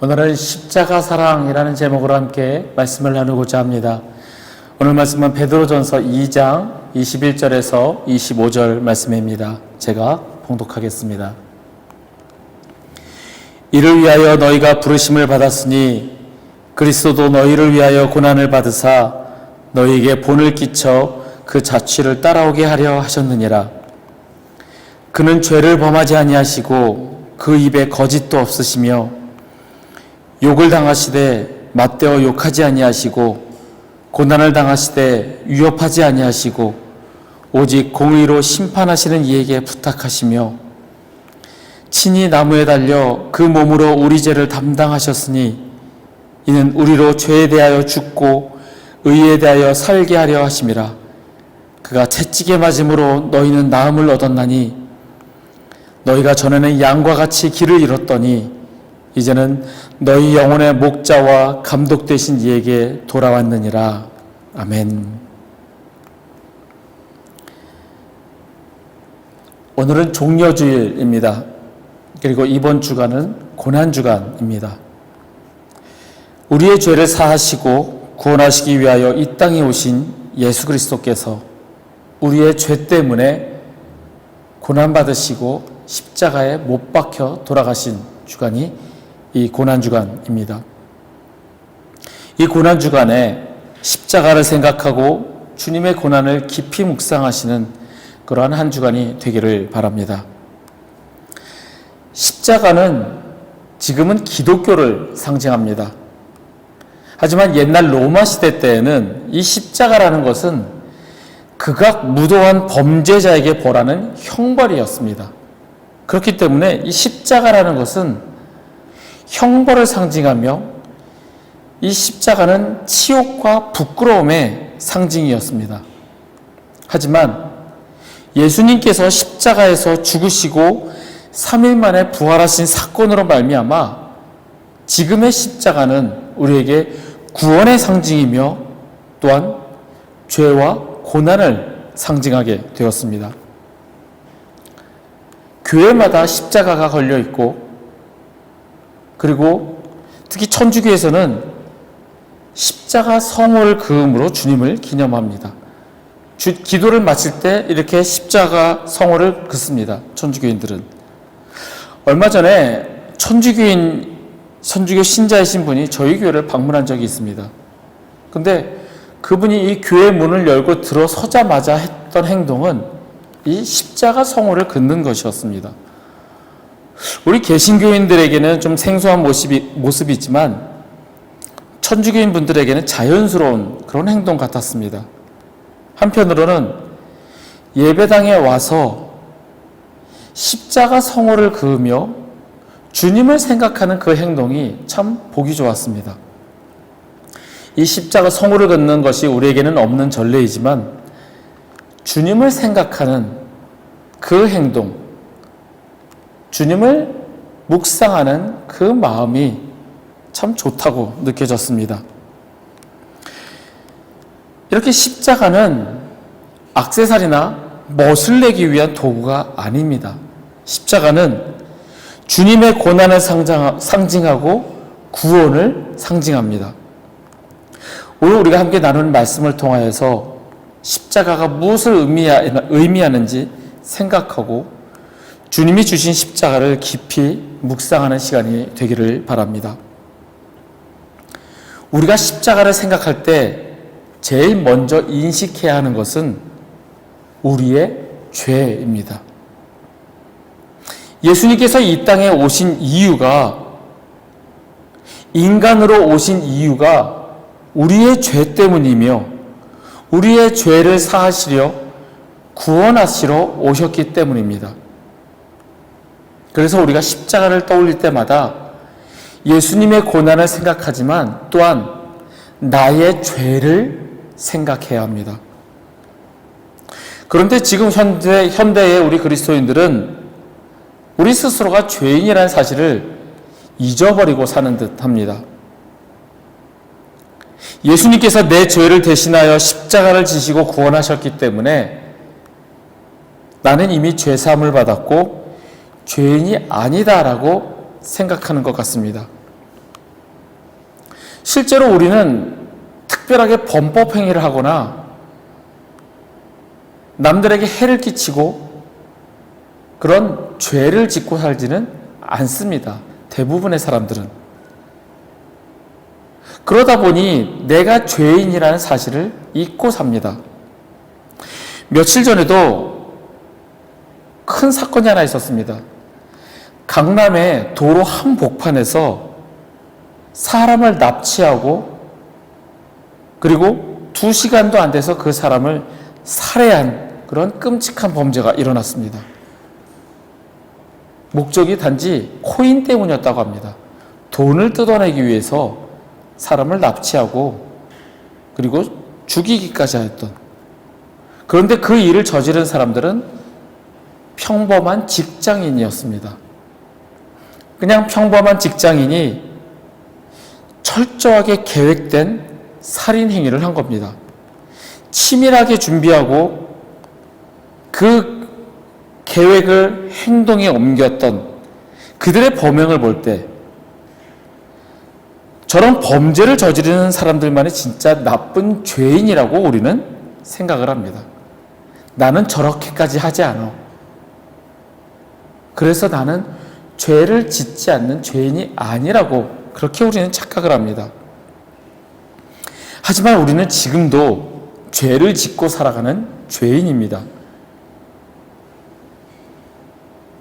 오늘은 십자가 사랑이라는 제목으로 함께 말씀을 나누고자 합니다. 오늘 말씀은 베드로전서 2장 21절에서 25절 말씀입니다. 제가 봉독하겠습니다. 이를 위하여 너희가 부르심을 받았으니 그리스도도 너희를 위하여 고난을 받으사 너희에게 본을 끼쳐 그 자취를 따라오게 하려 하셨느니라. 그는 죄를 범하지 아니하시고 그 입에 거짓도 없으시며 욕을 당하시되 맞대어 욕하지 아니하시고 고난을 당하시되 위협하지 아니하시고 오직 공의로 심판하시는 이에게 부탁하시며 친히 나무에 달려 그 몸으로 우리 죄를 담당하셨으니 이는 우리로 죄에 대하여 죽고 의에 대하여 살게 하려 하심이라. 그가 채찍에 맞음으로 너희는 나음을 얻었나니 너희가 전에는 양과 같이 길을 잃었더니 이제는 너희 영혼의 목자와 감독 되신 이에게 돌아왔느니라. 아멘. 오늘은 종려주일입니다. 그리고 이번 주간은 고난주간입니다. 우리의 죄를 사하시고 구원하시기 위하여 이 땅에 오신 예수 그리스도께서 우리의 죄 때문에 고난받으시고 십자가에 못 박혀 돌아가신 주간이 이 고난주간입니다. 이 고난주간에 십자가를 생각하고 주님의 고난을 깊이 묵상하시는 그러한 한 주간이 되기를 바랍니다. 십자가는 지금은 기독교를 상징합니다. 하지만 옛날 로마 시대 때에는 이 십자가라는 것은 극악 무도한 범죄자에게 벌하는 형벌이었습니다. 그렇기 때문에 이 십자가라는 것은 형벌을 상징하며 이 십자가는 치욕과 부끄러움의 상징이었습니다. 하지만 예수님께서 십자가에서 죽으시고 3일 만에 부활하신 사건으로 말미암아 지금의 십자가는 우리에게 구원의 상징이며 또한 죄와 고난을 상징하게 되었습니다. 교회마다 십자가가 걸려 있고 그리고 특히 천주교에서는 십자가 성호를 그음으로 주님을 기념합니다. 주, 기도를 마칠 때 이렇게 십자가 성호를 긋습니다. 천주교인들은. 얼마 전에 천주교인, 천주교 신자이신 분이 저희 교회를 방문한 적이 있습니다. 근데 그분이 이 교회 문을 열고 들어서자마자 했던 행동은 이 십자가 성호를 긋는 것이었습니다. 우리 개신교인들에게는 좀 생소한 모습이, 모습이지만 천주교인 분들에게는 자연스러운 그런 행동 같았습니다. 한편으로는 예배당에 와서 십자가 성호를 그으며 주님을 생각하는 그 행동이 참 보기 좋았습니다. 이 십자가 성호를 긋는 것이 우리에게는 없는 전례이지만 주님을 생각하는 그 행동, 주님을 묵상하는 그 마음이 참 좋다고 느껴졌습니다. 이렇게 십자가는 악세사리나 멋을 내기 위한 도구가 아닙니다. 십자가는 주님의 고난을 상징하고 구원을 상징합니다. 오늘 우리가 함께 나누는 말씀을 통하여서 십자가가 무엇을 의미하는지 생각하고 주님이 주신 십자가를 깊이 묵상하는 시간이 되기를 바랍니다. 우리가 십자가를 생각할 때 제일 먼저 인식해야 하는 것은 우리의 죄입니다. 예수님께서 이 땅에 오신 이유가 인간으로 오신 이유가 우리의 죄 때문이며 우리의 죄를 사하시려 구원하시러 오셨기 때문입니다. 그래서 우리가 십자가를 떠올릴 때마다 예수님의 고난을 생각하지만 또한 나의 죄를 생각해야 합니다. 그런데 지금 현대, 현대의 우리 그리스도인들은 우리 스스로가 죄인이라는 사실을 잊어버리고 사는 듯 합니다. 예수님께서 내 죄를 대신하여 십자가를 지시고 구원하셨기 때문에 나는 이미 죄사함을 받았고 죄인이 아니다라고 생각하는 것 같습니다. 실제로 우리는 특별하게 범법 행위를 하거나 남들에게 해를 끼치고 그런 죄를 짓고 살지는 않습니다. 대부분의 사람들은. 그러다 보니 내가 죄인이라는 사실을 잊고 삽니다. 며칠 전에도 큰 사건이 하나 있었습니다. 강남의 도로 한복판에서 사람을 납치하고 그리고 두 시간도 안 돼서 그 사람을 살해한 그런 끔찍한 범죄가 일어났습니다. 목적이 단지 코인 때문이었다고 합니다. 돈을 뜯어내기 위해서 사람을 납치하고 그리고 죽이기까지 하였던 그런데 그 일을 저지른 사람들은 평범한 직장인이었습니다. 그냥 평범한 직장인이 철저하게 계획된 살인 행위를 한 겁니다. 치밀하게 준비하고 그 계획을 행동에 옮겼던 그들의 범행을 볼 때 저런 범죄를 저지르는 사람들만이 진짜 나쁜 죄인이라고 우리는 생각을 합니다. 나는 저렇게까지 하지 않아. 그래서 나는 죄를 짓지 않는 죄인이 아니라고 그렇게 우리는 착각을 합니다. 하지만 우리는 지금도 죄를 짓고 살아가는 죄인입니다.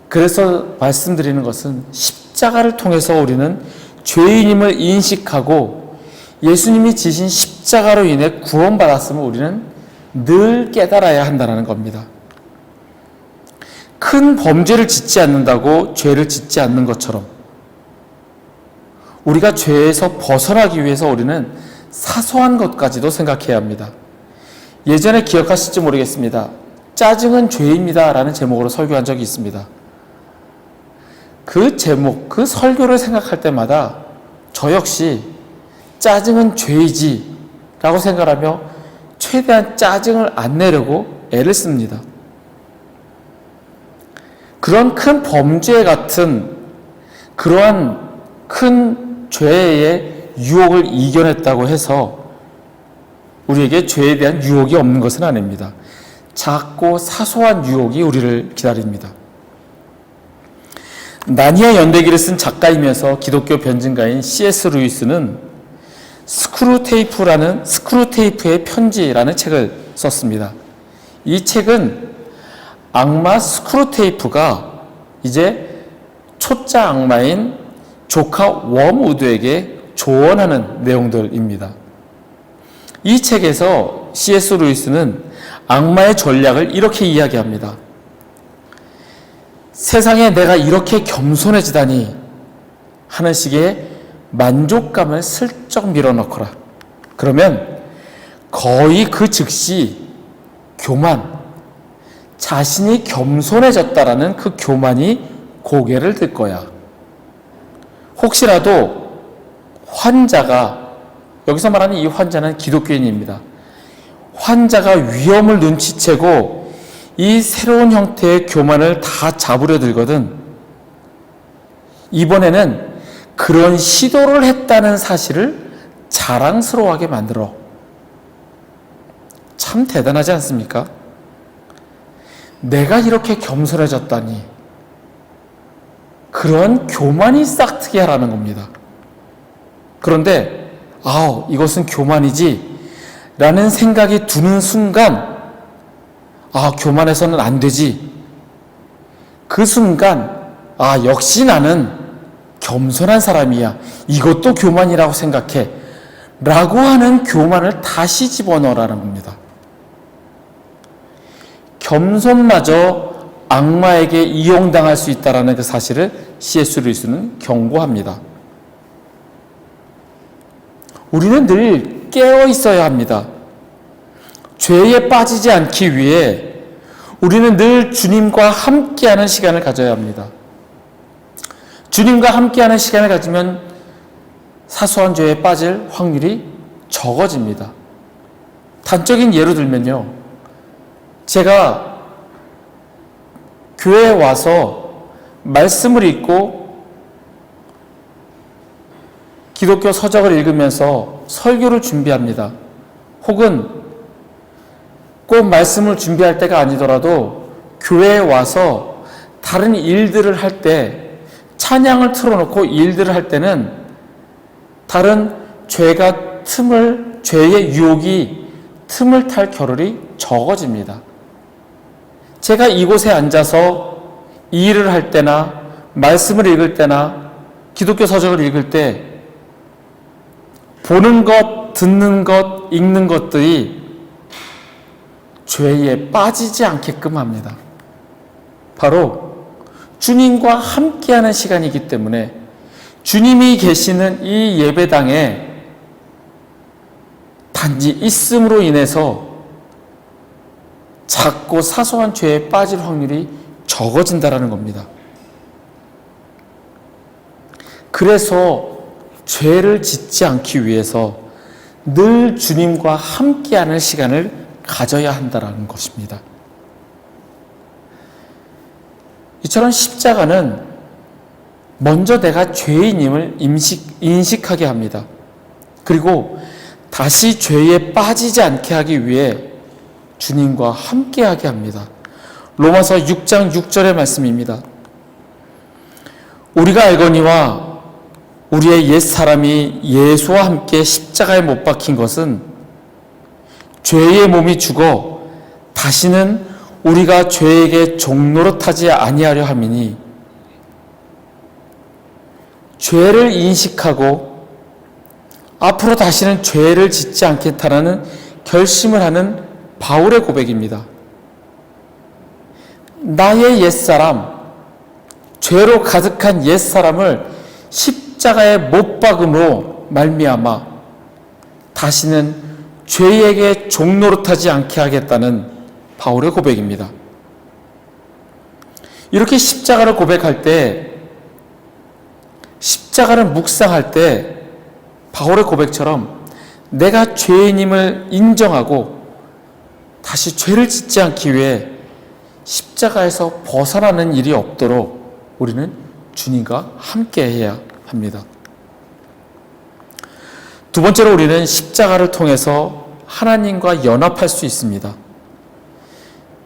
그래서 말씀드리는 것은 십자가를 통해서 우리는 죄인임을 인식하고 예수님이 지신 십자가로 인해 구원받았음을 우리는 늘 깨달아야 한다는 겁니다. 큰 범죄를 짓지 않는다고 죄를 짓지 않는 것처럼 우리가 죄에서 벗어나기 위해서 우리는 사소한 것까지도 생각해야 합니다. 예전에 기억하실지 모르겠습니다. 짜증은 죄입니다. 라는 제목으로 설교한 적이 있습니다. 그 제목, 그 설교를 생각할 때마다 저 역시 짜증은 죄이지 라고 생각하며 최대한 짜증을 안 내려고 애를 씁니다. 그런 큰 범죄 같은 그러한 큰 죄의 유혹을 이겨냈다고 해서 우리에게 죄에 대한 유혹이 없는 것은 아닙니다. 작고 사소한 유혹이 우리를 기다립니다. 나니아 연대기를 쓴 작가이면서 기독교 변증가인 C.S. 루이스는 스크루테이프라는 스크루테이프의 편지라는 책을 썼습니다. 이 책은 악마 스크루테이프가 이제 초짜 악마인 조카 웜우드에게 조언하는 내용들입니다. 이 책에서 C.S. 루이스는 악마의 전략을 이렇게 이야기합니다. 세상에 내가 이렇게 겸손해지다니 하는 식의 만족감을 슬쩍 밀어넣거라. 그러면 거의 그 즉시 교만, 자신이 겸손해졌다라는 그 교만이 고개를 들 거야. 혹시라도 환자가, 여기서 말하는 이 환자는 기독교인입니다. 환자가 위험을 눈치채고 이 새로운 형태의 교만을 다 잡으려 들거든 이번에는 그런 시도를 했다는 사실을 자랑스러워하게 만들어. 참 대단하지 않습니까? 내가 이렇게 겸손해졌다니. 그런 교만이 싹트게 하라는 겁니다. 그런데, 아우, 이것은 교만이지. 라는 생각이 드는 순간, 아, 교만해서는 안 되지. 그 순간, 아, 역시 나는 겸손한 사람이야. 이것도 교만이라고 생각해. 라고 하는 교만을 다시 집어넣으라는 겁니다. 겸손마저 악마에게 이용당할 수 있다는 그 사실을 C.S. 루이스는 경고합니다. 우리는 늘 깨어 있어야 합니다. 죄에 빠지지 않기 위해 우리는 늘 주님과 함께하는 시간을 가져야 합니다. 주님과 함께하는 시간을 가지면 사소한 죄에 빠질 확률이 적어집니다. 단적인 예로 들면요. 제가 교회에 와서 말씀을 읽고 기독교 서적을 읽으면서 설교를 준비합니다. 혹은 꼭 말씀을 준비할 때가 아니더라도 교회에 와서 다른 일들을 할 때 찬양을 틀어놓고 일들을 할 때는 다른 죄가 틈을 죄의 유혹이 틈을 탈 겨를이 적어집니다. 제가 이곳에 앉아서 이 일을 할 때나 말씀을 읽을 때나 기독교 서적을 읽을 때 보는 것, 듣는 것, 읽는 것들이 죄에 빠지지 않게끔 합니다. 바로 주님과 함께하는 시간이기 때문에 주님이 계시는 이 예배당에 단지 있음으로 인해서 작고 사소한 죄에 빠질 확률이 적어진다라는 겁니다. 그래서 죄를 짓지 않기 위해서 늘 주님과 함께하는 시간을 가져야 한다라는 것입니다. 이처럼 십자가는 먼저 내가 죄인임을 인식, 인식하게 합니다. 그리고 다시 죄에 빠지지 않게 하기 위해 주님과 함께하게 합니다. 로마서 6장 6절의 말씀입니다. 우리가 알거니와 우리의 옛 사람이 예수와 함께 십자가에 못 박힌 것은 죄의 몸이 죽어 다시는 우리가 죄에게 종노릇하지 아니하려 함이니 죄를 인식하고 앞으로 다시는 죄를 짓지 않겠다라는 결심을 하는 바울의 고백입니다. 나의 옛사람, 죄로 가득한 옛사람을 십자가에 못 박음으로 말미암아 다시는 죄에게 종노릇하지 않게 하겠다는 바울의 고백입니다. 이렇게 십자가를 고백할 때 십자가를 묵상할 때 바울의 고백처럼 내가 죄인임을 인정하고 다시 죄를 짓지 않기 위해 십자가에서 벗어나는 일이 없도록 우리는 주님과 함께 해야 합니다. 두 번째로 우리는 십자가를 통해서 하나님과 연합할 수 있습니다.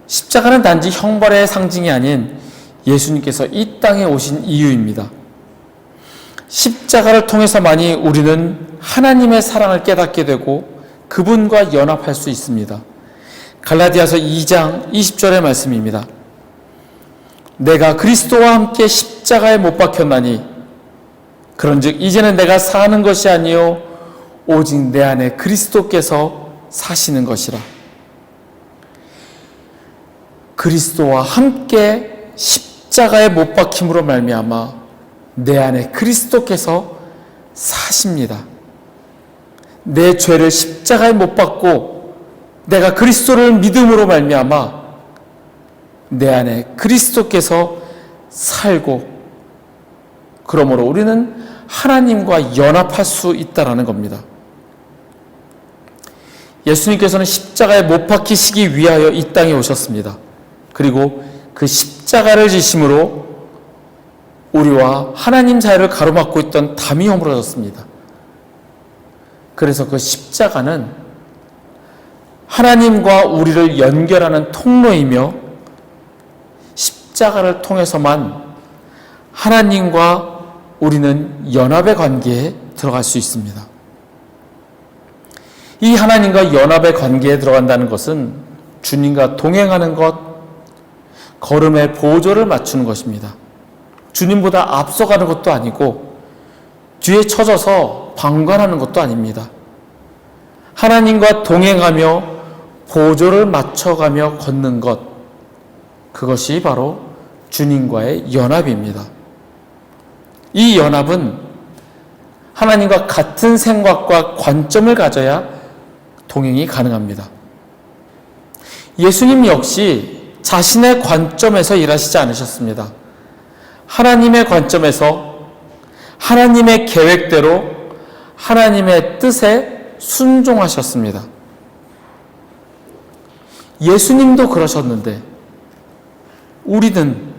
십자가는 단지 형벌의 상징이 아닌 예수님께서 이 땅에 오신 이유입니다. 십자가를 통해서만이 우리는 하나님의 사랑을 깨닫게 되고 그분과 연합할 수 있습니다. 갈라디아서 2장 20절의 말씀입니다. 내가 그리스도와 함께 십자가에 못 박혔나니 그런즉 이제는 내가 사는 것이 아니요 오직 내 안에 그리스도께서 사시는 것이라. 그리스도와 함께 십자가에 못 박힘으로 말미암아 내 안에 그리스도께서 사십니다. 내 죄를 십자가에 못 박고 내가 그리스도를 믿음으로 말미암아 내 안에 그리스도께서 살고 그러므로 우리는 하나님과 연합할 수 있다라는 겁니다. 예수님께서는 십자가에 못 박히시기 위하여 이 땅에 오셨습니다. 그리고 그 십자가를 지심으로 우리와 하나님 사이를 가로막고 있던 담이 허물어졌습니다. 그래서 그 십자가는 하나님과 우리를 연결하는 통로이며 십자가를 통해서만 하나님과 우리는 연합의 관계에 들어갈 수 있습니다. 이 하나님과 연합의 관계에 들어간다는 것은 주님과 동행하는 것, 걸음의 보조를 맞추는 것입니다. 주님보다 앞서가는 것도 아니고 뒤에 처져서 방관하는 것도 아닙니다. 하나님과 동행하며 보조를 맞춰가며 걷는 것, 그것이 바로 주님과의 연합입니다. 이 연합은 하나님과 같은 생각과 관점을 가져야 동행이 가능합니다. 예수님 역시 자신의 관점에서 일하시지 않으셨습니다. 하나님의 관점에서 하나님의 계획대로 하나님의 뜻에 순종하셨습니다. 예수님도 그러셨는데 우리는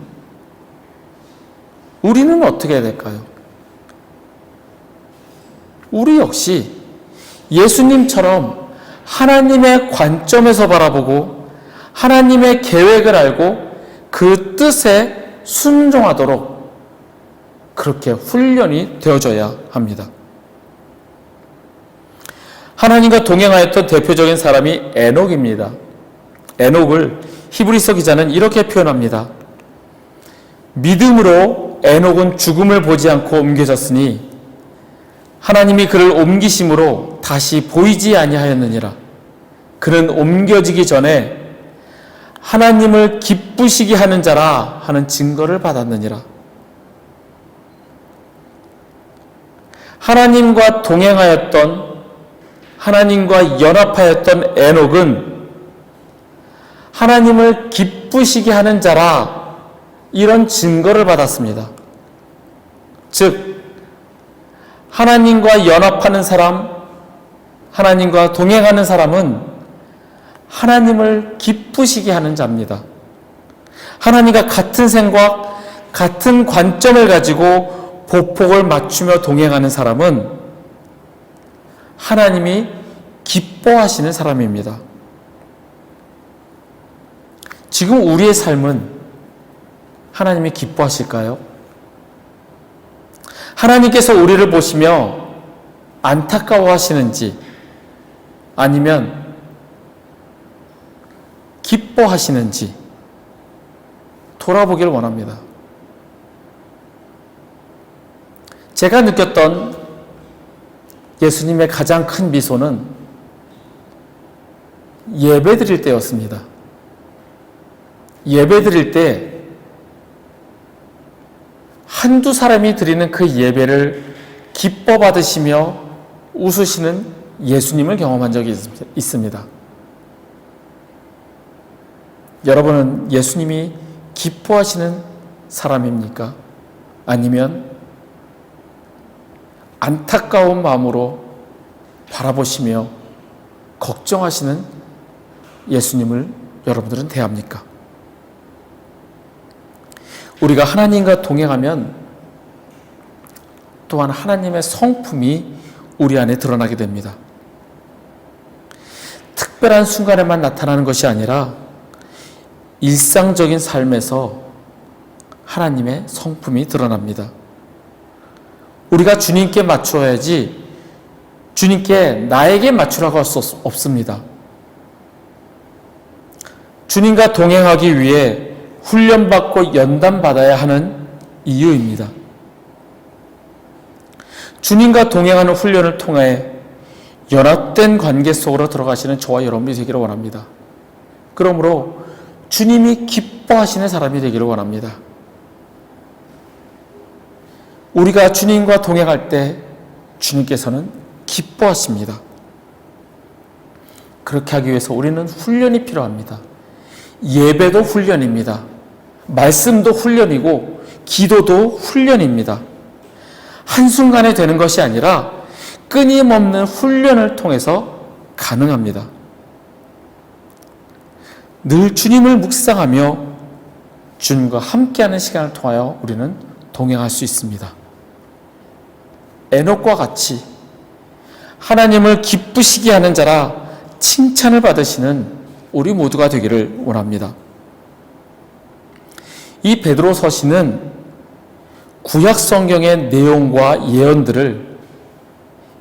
우리는 어떻게 해야 될까요? 우리 역시 예수님처럼 하나님의 관점에서 바라보고 하나님의 계획을 알고 그 뜻에 순종하도록 그렇게 훈련이 되어져야 합니다. 하나님과 동행하였던 대표적인 사람이 에녹입니다. 에녹을 히브리서 기자는 이렇게 표현합니다. 믿음으로 에녹은 죽음을 보지 않고 옮겨졌으니 하나님이 그를 옮기심으로 다시 보이지 아니하였느니라. 그는 옮겨지기 전에 하나님을 기쁘시게 하는 자라 하는 증거를 받았느니라. 하나님과 동행하였던 하나님과 연합하였던 에녹은 하나님을 기쁘시게 하는 자라 이런 증거를 받았습니다. 즉 하나님과 연합하는 사람, 하나님과 동행하는 사람은 하나님을 기쁘시게 하는 자입니다. 하나님과 같은 생각, 같은 관점을 가지고 보폭을 맞추며 동행하는 사람은 하나님이 기뻐하시는 사람입니다. 지금 우리의 삶은 하나님이 기뻐하실까요? 하나님께서 우리를 보시며 안타까워하시는지 아니면 기뻐하시는지 돌아보기를 원합니다. 제가 느꼈던 예수님의 가장 큰 미소는 예배 드릴 때였습니다. 예배 드릴 때 한두 사람이 드리는 그 예배를 기뻐 받으시며 웃으시는 예수님을 경험한 적이 있습니다. 여러분은 예수님이 기뻐하시는 사람입니까? 아니면 안타까운 마음으로 바라보시며 걱정하시는 예수님을 여러분들은 대합니까? 우리가 하나님과 동행하면 또한 하나님의 성품이 우리 안에 드러나게 됩니다. 특별한 순간에만 나타나는 것이 아니라 일상적인 삶에서 하나님의 성품이 드러납니다. 우리가 주님께 맞추어야지 주님께 나에게 맞추라고 할 수 없습니다. 주님과 동행하기 위해 훈련받고 연단받아야 하는 이유입니다. 주님과 동행하는 훈련을 통해 연합된 관계 속으로 들어가시는 저와 여러분이 되기를 원합니다. 그러므로 주님이 기뻐하시는 사람이 되기를 원합니다. 우리가 주님과 동행할 때 주님께서는 기뻐하십니다. 그렇게 하기 위해서 우리는 훈련이 필요합니다. 예배도 훈련입니다. 말씀도 훈련이고 기도도 훈련입니다. 한순간에 되는 것이 아니라 끊임없는 훈련을 통해서 가능합니다. 늘 주님을 묵상하며 주님과 함께하는 시간을 통하여 우리는 동행할 수 있습니다. 에녹과 같이 하나님을 기쁘시게 하는 자라 칭찬을 받으시는 우리 모두가 되기를 원합니다. 이 베드로 서신은 구약 성경의 내용과 예언들을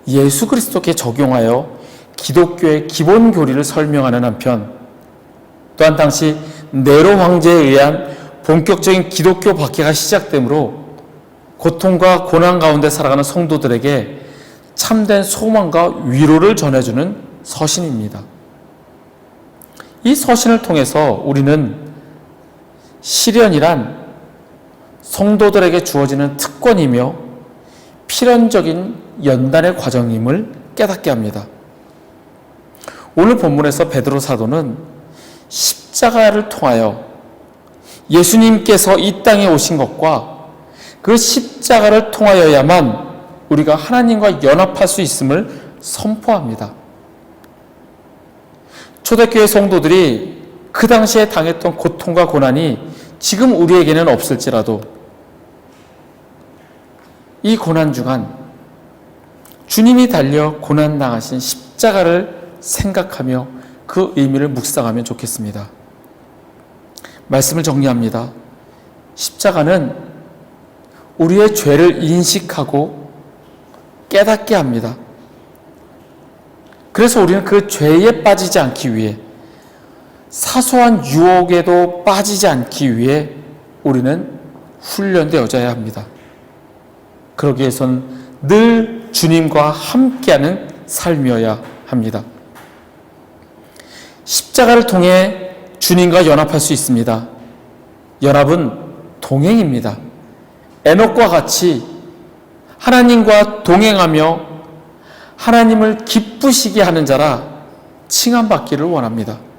예수 그리스도께 적용하여 기독교의 기본 교리를 설명하는 한편 또한 당시 네로 황제에 의한 본격적인 기독교 박해가 시작되므로 고통과 고난 가운데 살아가는 성도들에게 참된 소망과 위로를 전해주는 서신입니다. 이 서신을 통해서 우리는 시련이란 성도들에게 주어지는 특권이며 필연적인 연단의 과정임을 깨닫게 합니다. 오늘 본문에서 베드로 사도는 십자가를 통하여 예수님께서 이 땅에 오신 것과 그 십자가를 통하여야만 우리가 하나님과 연합할 수 있음을 선포합니다. 초대교회 성도들이 그 당시에 당했던 고통과 고난이 지금 우리에게는 없을지라도 이 고난 중간 주님이 달려 고난 당하신 십자가를 생각하며 그 의미를 묵상하면 좋겠습니다. 말씀을 정리합니다. 십자가는 우리의 죄를 인식하고 깨닫게 합니다. 그래서 우리는 그 죄에 빠지지 않기 위해 사소한 유혹에도 빠지지 않기 위해 우리는 훈련되어져야 합니다. 그러기 위해선 늘 주님과 함께하는 삶이어야 합니다. 십자가를 통해 주님과 연합할 수 있습니다. 연합은 동행입니다. 에녹과 같이 하나님과 동행하며 하나님을 기쁘시게 하는 자라 칭함받기를 원합니다.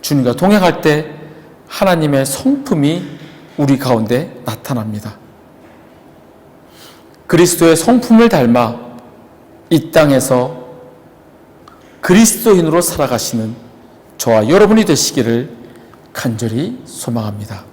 주님과 동행할 때 하나님의 성품이 우리 가운데 나타납니다. 그리스도의 성품을 닮아 이 땅에서 그리스도인으로 살아가시는 저와 여러분이 되시기를 간절히 소망합니다.